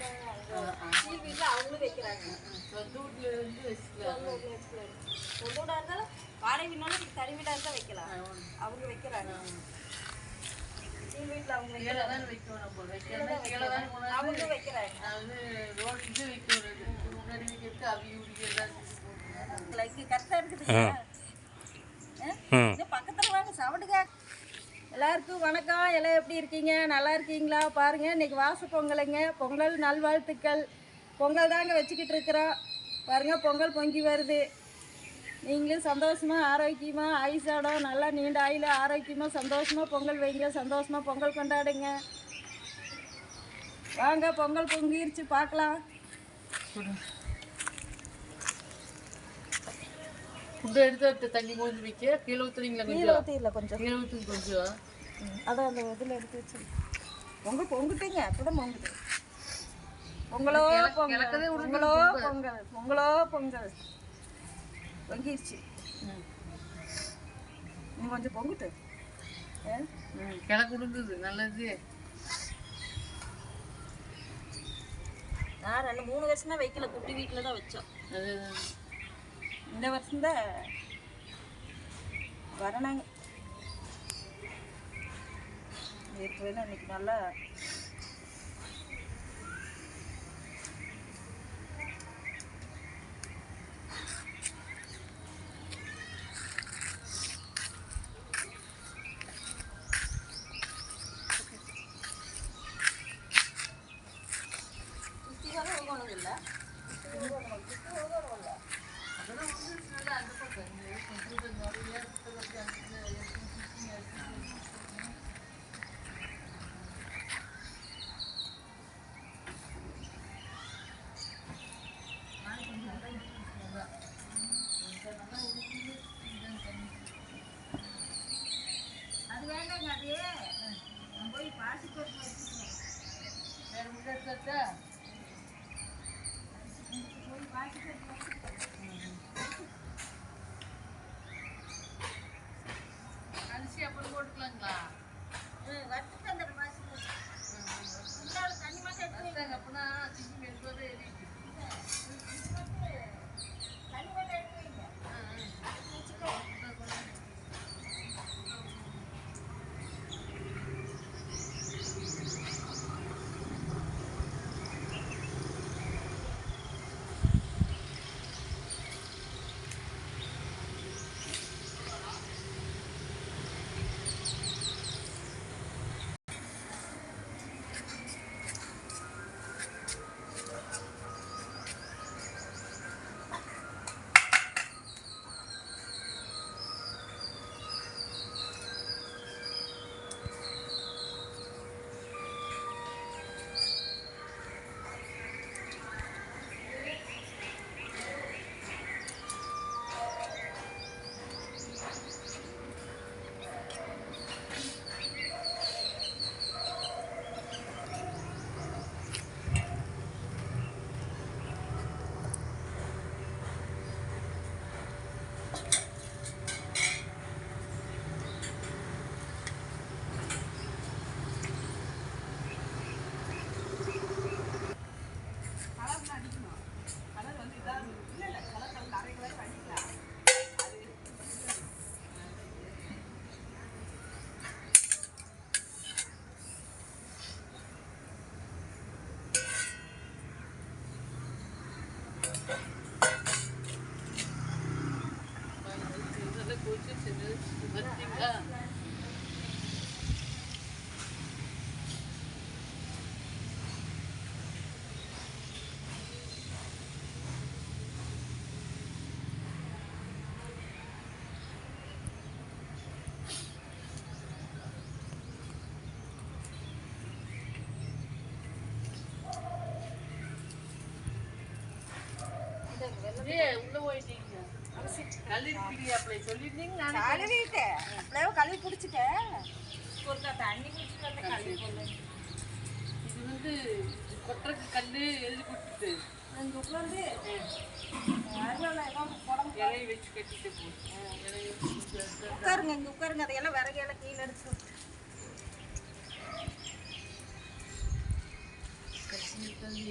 அவங்களும் வைக்கிறாங்க சொந்த வீட்டுல இருந்து வச்சுக்கலாம் சொந்த வீட்டுல வச்சுக்கலாம். சொந்த வீடா இருந்தாலும் வாடகை இதுக்கு தனி வீடா இருந்தால் வைக்கலாம் அவங்க வைக்கிறாங்க அவங்க வைக்கிறாங்க கரெக்டாக இன்னும் பக்கத்தில் வாங்க சவுண்டுங்க எல்லாருக்கும் வணக்கம். எல்லாம் எப்படி இருக்கீங்க? நல்லா இருக்கீங்களா? பாருங்க இன்னைக்கு வாச பொங்கலுங்க. பொங்கல் நல்வாழ்த்துக்கள். பொங்கல் தாங்க வச்சுக்கிட்டு இருக்கிறோம். பாருங்க பொங்கல் பொங்கி வருது. நீங்களும் சந்தோஷமா ஆரோக்கியமா ஐசாடம் நல்லா நீண்ட ஆயுள ஆரோக்கியமா சந்தோஷமா பொங்கல் வைங்க. சந்தோஷமா பொங்கல் கொண்டாடுங்க. வாங்க பொங்கல் பொங்கிருச்சு. பார்க்கலாம். ஃபுட்டு எடுத்து தண்ணி மோந்து வைக்க கீழே ஊற்றுறீங்களா கீழே ஊற்றிடல கொஞ்சம். கீழே ஊற்றுங்க கொஞ்சம். அதான் அந்த இதில் எடுத்து வச்சு பொங்கல் பொங்குட்டீங்க அப்பதான் பொங்குது. பொங்கலோ பொங்கல் பொங்கலோ பொங்கல் பொங்கலோ பொங்கல். பொங்கிருச்சு. நீ கொஞ்சம் பொங்குட்டு. கிழக்கு விடுங்குது நல்லது. நான் ரெண்டு மூணு வருஷமா வைக்கல குட்டி வீட்டில் தான் வச்சோம். அது. இந்த வருஷம் தான் வரனாங்க நேற்று வேணும் இன்னைக்கு நல்லா போயிட்டீங்க. கல்லிருப்பீங்க அப்படி சொல்லியிருந்தீங்க நானே கழுவிட்டேன். எப்படியோ கழுவி பிடிச்சிட்டேன். தண்ணி குடிச்சிட்டு கழுவி இது வந்து கொட்டுறக்கு கல்லு எழுதி கொடுத்துட்டு. உட்காந்து இலையை வச்சு கட்டிட்டு போ. இலையை வச்சு கொடுத்து உட்காருங்க இங்கே உட்காருங்க. அதையெல்லாம் விறகு எல்லாம் கீழே எடுத்து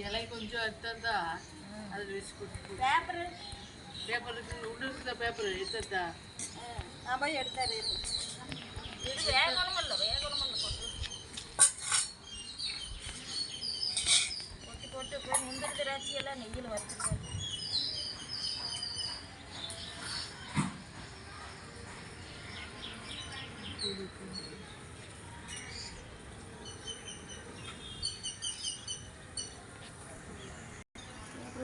இலை கொஞ்சம் எடுத்தாந்தா அதில் வச்சு கொடுத்து பேப்பரு பேப்பர் இருக்கு உள்ள இருக்கிற பேப்பர் எடுத்தா நான் போய் எடுத்தாரு. இது வேகணும் இல்லை வேகணும் இல்லை கொட்டு கொட்டு போய் முந்திரி திராட்சை எல்லாம் நெய்யில் வறுத்துருக்காரு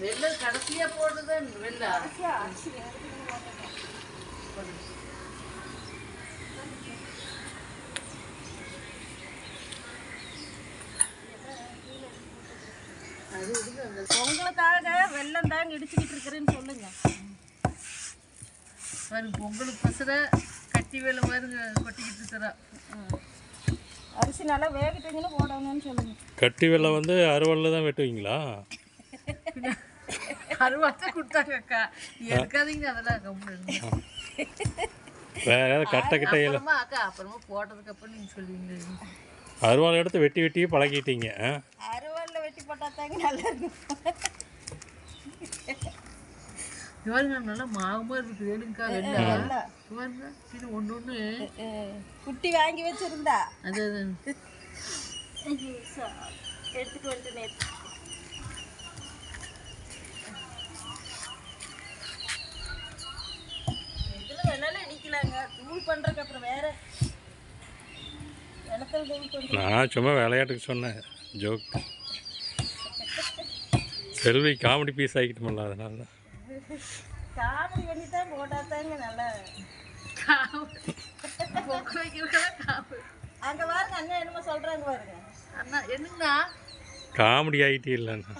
வெள்ளம் கடைசியாக போடுறது அந்த உங்களுக்காக வெள்ளம் தாங்க இடிச்சுக்கிட்டு இருக்கிறேன்னு சொல்லுங்க. பொங்கலுக்கு பசர கட்டி வேலை பாருங்க கொட்டிக்கிட்டு இருக்கிறா. அரிசி நல்லா வேகட்டுங்கன்னு போடணும்னு சொல்லுங்க. கட்டி வெள்ளம் வந்து அறுவலில் தான் வெட்டுவீங்களா? அறுவாத்த கொடுத்தாங்க அக்கா. எடுக்காதீங்க அதெல்லாம் கம்முன்னு வேற ஏதாவது கட்டை கிட்ட அப்புறமா அக்கா அப்புறமா போட்டதுக்கு அப்புறம் நீங்க சொல்லுவீங்க. அருவாள் எடுத்து வெட்டி வெட்டி பழகிட்டீங்க ஆ? அருவாளில் வெட்டி போட்டால் தாங்க நல்லா இருக்கும். இது பாருங்க நல்லா மாவுமா இருக்கு வேணுங்கக்கா வெள்ளம் நல்லா. இது பாருங்க இது ஒன்று ஒன்று குட்டி வாங்கி வச்சிருந்தா. அது அது. எடுத்துட்டு வந்துட்டு நேத்து. இதுல வேணாலும் இடிக்கலாங்க தூள் பண்றதுக்கு அப்புறம் வேற. வெனத்தல் தூள் பண்றது நான் சும்மா விளையாட்டுக்கு சொன்னேன். ஜோக். செல்வி காமெடி பீஸ் ஆகிக்கிட்டோம்ல அதனால. தான் காமெடி பண்ணி தான் போட்டா தாங்க நல்லா. அங்க பாருங்க அண்ணன் என்னமோ சொல்றாங்க பாருங்க. அண்ணா என்னங்கண்ணா? காமெடி ஆகிட்டே இல்லைண்ணா.